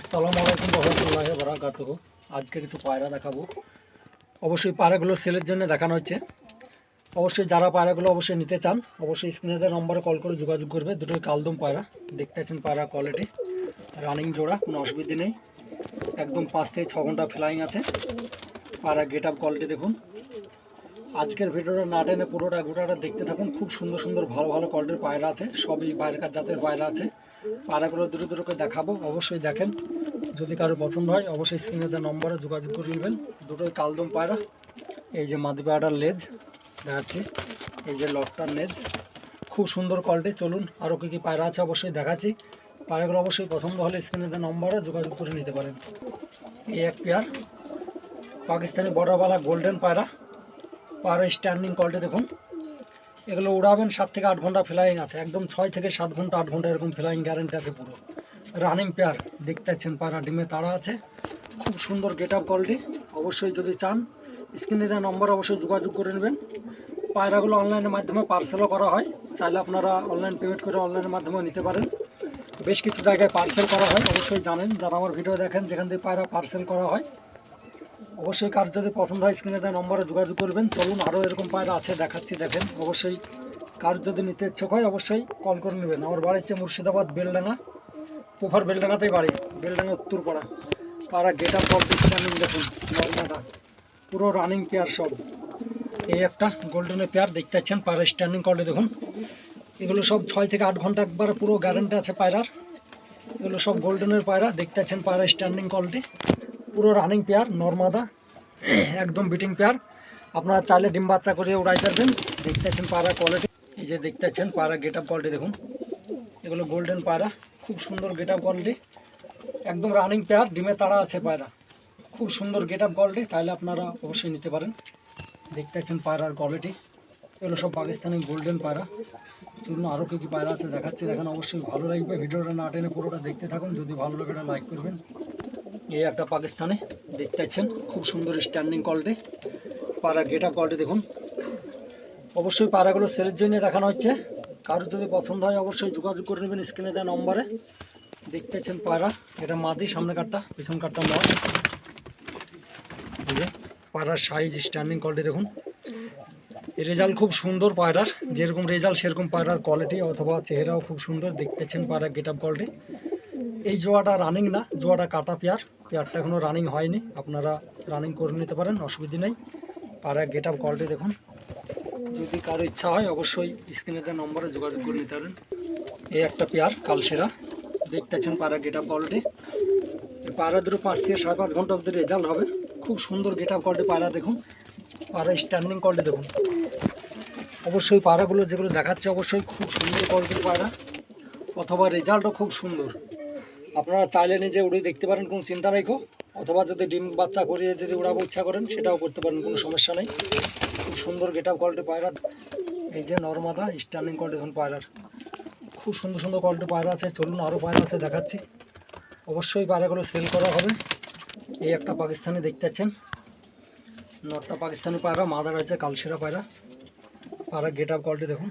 আসসালামু আলাইকুম রহমতুল্লাহ বরাকাত আজকে কিছু পায়রা দেখাবো। অবশ্যই পায়রাগুলো সেলের জন্য দেখানো হচ্ছে। অবশ্যই যারা পায়রাগুলো অবশ্যই নিতে চান, অবশ্যই স্ক্রিনে নম্বরে কল করে যোগাযোগ করবে। দুটোই কালদম পায়রা। দেখতে পাচ্ছেন পায়রা কোয়ালিটি রানিং জোড়া, কোনো অসুবিধে নেই। একদম পাঁচ থেকে ছ ঘণ্টা ফ্লাইং আছে। পায়রা গেট আপ কোয়ালিটি দেখুন। আজকের ভিডিওটা না টেনে পুরোটা গোটাটা দেখতে থাকুন। খুব সুন্দর সুন্দর ভালো ভালো কোয়ালিটির পায়রা আছে। সবই বাইরেকার জাতের পায়রা আছে। পায়রাগুলো দূরে দূরে করে দেখাবো, অবশ্যই দেখেন। যদি কারও পছন্দ হয়, অবশ্যই স্ক্রিনে দেওয়া নম্বরে যোগাযোগ করে নেবেন। দুটোই কালদম পায়রা। এই যে মাদি পায়রার লেজ, দেখাচ্ছি। এই যে লটটার লেজ। খুব সুন্দর কোয়ালিটি চলুন আরও কী কী পায়রা আছে অবশ্যই দেখাচ্ছি। পায়রাগুলো অবশ্যই পছন্দ হলে স্ক্রিনে দেওয়া নম্বরে যোগাযোগ করে নিতে পারেন। এই এক পেয়ার পাকিস্তানি বর্ডারওয়ালা গোল্ডেন পায়রা। পায়রা স্ট্যান্ডিং কোয়ালিটি দেখুন। এগুলো উড়াবেন, সাত থেকে আট ঘণ্টা ফ্লাইং আছে। একদম ছয় থেকে সাত ঘণ্টা, আট ঘণ্টা এরকম ফ্লাইং গ্যারেন্টি আছে পুরো। রানিং পেয়ার দেখতে পাচ্ছেন পায়রা ডিমে তারা আছে। খুব সুন্দর গেট আপ কোয়ালিটি অবশ্যই যদি চান, স্ক্রিনে দেওয়া নম্বর অবশ্যই যোগাযোগ করে নেবেন। পায়রাগুলো অনলাইনের মাধ্যমে পার্সেলও করা হয়। চাইলে আপনারা অনলাইন পেমেন্ট করে অনলাইনের মাধ্যমেও নিতে পারেন। বেশ কিছু জায়গায় পার্সেল করা হয়, অবশ্যই জানেন। যারা আমার ভিডিও দেখেন, যেখান থেকে পায়রা পার্সেল করা হয় অবশ্যই কার যদি পছন্দ হয় স্ক্রিনে দেওয়া নম্বরে যোগাযোগ করবেন। চলুন আরও এরকম পায়রা আছে, দেখাচ্ছি, দেখেন। অবশ্যই কার যদি নিতে ইচ্ছুক হয়, অবশ্যই কল করে নেবেন। আমার বাড়ি হচ্ছে মুর্শিদাবাদ, বেলডাঙ্গা। পোফার বেলডাঙ্গাতেই বাড়ি, বেলডাঙ্গা উত্তরপাড়া পাড়া। গেট আপ অফ স্ট্যান্ডিং দেখুন নর্মাটা পুরো রানিং পেয়ার সব। এই একটা গোল্ডেনের পেয়ার দেখতে পাচ্ছেন, পায়রা স্ট্যান্ডিং করলে দেখুন। এগুলো সব ছয় থেকে আট ঘণ্টা একবার পুরো গ্যারেন্টি আছে পায়রার। এগুলো সব গোল্ডেনের পায়রা, দেখতে পাচ্ছেন, পায়রা স্ট্যান্ডিং কোয়ালিটি পুরো রানিং পেয়ার নর্মাদা, একদম বিটিং পেয়ার আপনারা চাইলে ডিম বাচ্চা করে উড়াই পারবেন। দেখতে পাচ্ছেন পায়রা কোয়ালিটি এই যে দেখতে পাচ্ছেন পায়রা গেট আপ কোয়ালিটি দেখুন। এগুলো গোল্ডেন পায়রা খুব সুন্দর গেট আপ কোয়ালিটি একদম রানিং পেয়ার ডিমে তাড়া আছে পায়রা খুব সুন্দর গেট আপ কোয়ালিটি চাইলে আপনারা অবশ্যই নিতে পারেন। দেখতে পাচ্ছেন পায়রার কোয়ালিটি এগুলো সব পাকিস্তানি গোল্ডেন পায়রা চলুন আরও কী কী পায়রা আছে দেখাচ্ছি। দেখেন অবশ্যই ভালো লাগবে। ভিডিওটা না টেনে পুরোটা দেখতে থাকুন। যদি ভালো লাগে লাইক করবেন। এই একটা পাকিস্তানে দেখতে পাচ্ছেন, খুব সুন্দর স্ট্যান্ডিং পায়রা গেট আপ কোয়ালিটি দেখুন। অবশ্যই পায়রাগুলো সেলের জন্য দেখানো হচ্ছে। কারোর যদি পছন্দ হয় অবশ্যই যোগাযোগ করে নেবেন স্ক্রিনে দেওয়া নম্বরে দেখতে পাচ্ছেন পায়রা এটা মাদি সামনে কাটটা পিছন কাটটা নয় পায়রার সাইজ স্ট্যান্ডিং কোয়ালিটি দেখুন। রেজাল্ট খুব সুন্দর পায়রার যেরকম রেজাল্ট সেরকম পায়রার কোয়ালিটি অথবা চেহারাও খুব সুন্দর। দেখতেছেন পায়রার গেট আপ কোয়ালিটি এই জোয়াটা রানিং না, জোয়াটা কাটা পেয়ার। পেয়ারটা এখনও রানিং হয়নি। আপনারা রানিং করে নিতে পারেন, অসুবিধে নেই। পায়রার গেট আপ কোয়ালিটি দেখুন। যদি কারও ইচ্ছা হয়, অবশ্যই স্ক্রিনে দেওয়া নম্বরে যোগাযোগ করে নিতে পারেন। এই একটা পেয়ার কালসেরা। দেখতেছেন পায়রা গেট আপ কোয়ালিটি পায়রা দুটো পাঁচ থেকে সাড়ে পাঁচ ঘণ্টা অবধি রেজাল্ট হবে। খুব সুন্দর গেট আপ কোয়ালিটি পায়রা দেখুন। পায়রা স্ট্যান্ডিং কোয়ালিটি দেখুন। অবশ্যই পায়রাগুলো যেগুলো দেখাচ্ছে, অবশ্যই খুব সুন্দর কোয়ালিটির পায়রা অথবা রেজাল্টও খুব সুন্দর। আপনারা চাইলে নিজে উড়ে দেখতে পারেন, কোনো চিন্তা নেই অথবা যদি ডিম বাচ্চা করিয়ে যদি উড়াবো, ইচ্ছা করেন, সেটাও করতে পারেন, কোনো সমস্যা নেই। খুব সুন্দর গেট আপ কোয়ালিটি পায়রা এই যে নর্মাদা স্ট্যান্ডিং কোয়ালিটি দেখুন পায়রার। খুব সুন্দর সুন্দর কোয়ালিটি পায়রা আছে, চলুন আরও পায়রা আছে দেখাচ্ছি। অবশ্যই পায়রাগুলো সেল করা হবে। এই একটা পাকিস্তানি দেখতে পাচ্ছেন। নটটা পাকিস্তানি পায়রা, মাদার আছে কালসেরা পায়রা। পায়রা গেট আপ কোয়ালিটি দেখুন।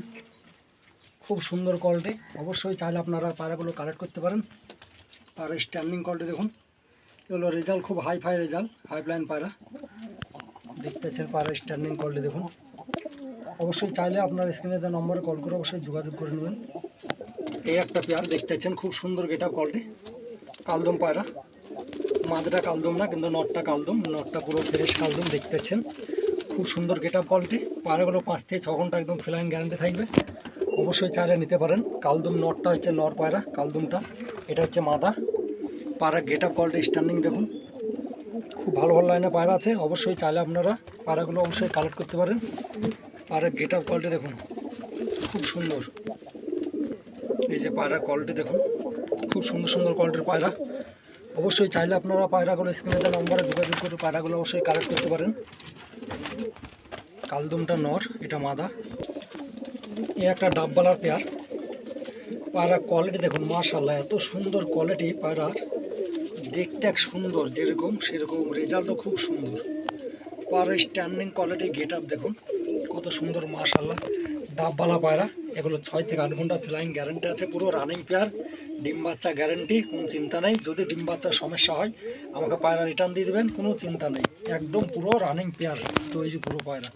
খুব সুন্দর কোয়ালিটি অবশ্যই চাইলে আপনারা পায়রাগুলো কালেক্ট করতে পারেন। পায়রা স্ট্যান্ডিং কোয়ালিটি দেখুন। এগুলো রেজাল্ট খুব হাই ফাই রেজাল্ট হাই প্লাইন পায়রা দেখতে পাচ্ছেন পায়রা স্ট্যান্ডিং কোয়ালিটি দেখুন। অবশ্যই চাইলে আপনার স্ক্রিনে দেওয়া নম্বরে কল করে অবশ্যই যোগাযোগ করে নেবেন। এই একটা পেয়ার দেখতে খুব সুন্দর গেট আপ কোয়ালিটি কালদম পায়রা মাদাটা কালদম না, কিন্তু নটটা কালদম। নটটা পুরো ফ্রেশ কালদম দেখতে পাচ্ছেন। খুব সুন্দর গেট আপ কোয়ালিটি পায়রাগুলো পাঁচ থেকে ছ ঘণ্টা একদম ফ্লাইং গ্যারান্টি থাকবে। অবশ্যই চাইলে নিতে পারেন। কালদম নটটা হচ্ছে নর পায়রা কালদমটা। এটা হচ্ছে মাদা পায়রা গেট আপ কোয়ালিটি স্ট্যান্ডিং দেখুন। খুব ভালো ভালো লাইনে পায়রা আছে, অবশ্যই চাইলে আপনারা পায়রাগুলো অবশ্যই কালেক্ট করতে পারেন। পায়রার গেট আপ কোয়ালিটি দেখুন, খুব সুন্দর। এই যে পায়রার কোয়ালিটি দেখুন, খুব সুন্দর সুন্দর কোয়ালিটির পায়রা। অবশ্যই চাইলে আপনারা পায়রাগুলো স্ক্রিনে দেওয়া নম্বরে যোগাযোগ করে পায়রাগুলো অবশ্যই কালেক্ট করতে পারেন। কালদমটা নর, এটা মাদা। এই একটা ডাববালার পেয়ার পায়রা কোয়ালিটি দেখুন মাশাল্লাহ এত সুন্দর কোয়ালিটি পায়রার। দেখতে এক সুন্দর, যেরকম সেরকম রেজাল্টও খুব সুন্দর। পায়রা স্ট্যান্ডিং কোয়ালিটি গেট আপ দেখুন, কত সুন্দর মাশাল্লাহ ডাববালা পায়রা, এগুলো ছয় থেকে আট ঘণ্টা ফ্লাইং গ্যারান্টি আছে, পুরো রানিং পেয়ার ডিম বাচ্চা গ্যারেন্টি কোনো চিন্তা নেই। যদি ডিম বাচ্চার সমস্যা হয়, আমাকে পায়রা রিটার্ন দিয়ে দেবেন, কোনো চিন্তা নেই। একদম পুরো রানিং পেয়ার তৈরি পুরো পায়রা।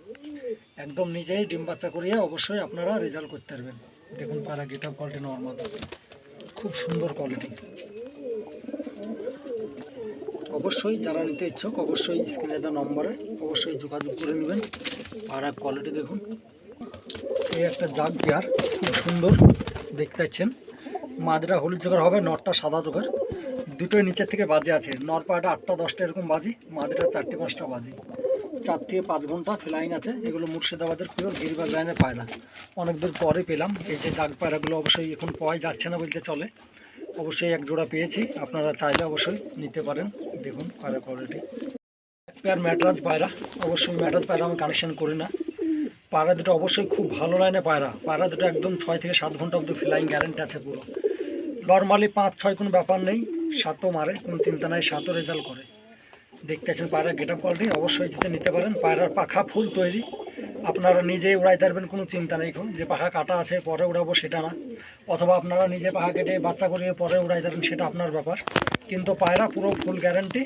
একদম নিজেই ডিম বাচ্চা করিয়ে অবশ্যই আপনারা রেজাল্ট করতে পারবেন। দেখুন পায়রা গেট আপ কোয়ালিটি নর্মাল খুব সুন্দর কোয়ালিটি অবশ্যই যারা নিতে ইচ্ছুক, অবশ্যই স্ক্রিনে দেওয়া নম্বরে অবশ্যই যোগাযোগ করে নেবেন। আর এক কোয়ালিটি দেখুন। এই একটা জাগ পেয়ার খুব সুন্দর, দেখতে পাচ্ছেন। মাদরা হলুদ জোগাড় হবে, নটটা সাদা জোগাড়। দুটোই নিচের থেকে বাজে আছে। নর পাটা আটটা, দশটা এরকম বাজি মাদরা চারটে, পাঁচটা বাজি। চার থেকে পাঁচ ঘণ্টা ফ্লাইং আছে। এগুলো মুর্শিদাবাদের পিওর গিরিবাজ পায় না। অনেক দূর পরে পেলাম। এই যে জাগ পায়রাগুলো অবশ্যই এখন পাওয়াই যাচ্ছে না বলতে চলে। অবশ্যই এক জোড়া পেয়েছি, আপনারা চাইলে অবশ্যই নিতে পারেন, দেখুন পায়রা কোয়ালিটি এক পেয়ার ম্যাটরাজ পায়রা, অবশ্যই ম্যাটরাজ পায়রা আমি কানেকশন করি না। পায়রা দুটো অবশ্যই খুব ভালো লাইনে পায়রা পায়রা দুটো একদম ছয় থেকে সাত ঘণ্টা অব্দি ফ্লাইং গ্যারেন্টি আছে পুরো। নর্মালি পাঁচ, ছয় কোনো ব্যাপার নেই, সাতও মারে, কোনো চিন্তা নাই, সাতও রেজাল্ট করে। দেখতেছেন পায়রা গেট আপ কোয়ালিটি অবশ্যই যেতে নিতে পারেন, পায়রার পাখা ফুল তৈরি। আপনারা নিজেই উড়াইতে পারবেন কোনো চিন্তা নেই এখন। যে পাখা কাটা আছে, পরে উড়াবো সেটা না। অথবা আপনারা নিজে পাখা কেটে বাচ্চা করিয়ে পরে উড়াইতে পারেন সেটা আপনার ব্যাপার। কিন্তু পায়রা পুরো ফুল গ্যারেন্টি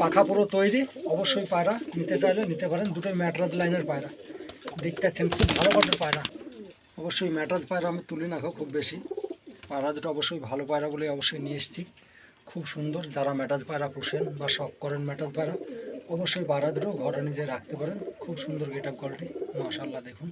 পাখা পুরো তৈরি। অবশ্যই পায়রা নিতে চাইলে নিতে পারেন, দুটোই ম্যাটরাজ লাইনের পায়রা। দেখতে পাচ্ছেন, খুব ভালো পাটের পায়রা। অবশ্যই ম্যাটরাজ পায়রা আমি তুলি না খুব বেশি। পায়রা দুটো অবশ্যই ভালো পায়রা বলে অবশ্যই নিয়ে এসেছি। খুব সুন্দর, যারা ম্যাটাজ পায়রা পুষেন বা শখ করেন ম্যাটাজ পায়রা অবশ্যই দুটো ঘরে নিজে রাখতে পারেন। খুব সুন্দর গেট আপ কোয়ালিটি। মাশাল্লাহ দেখুন।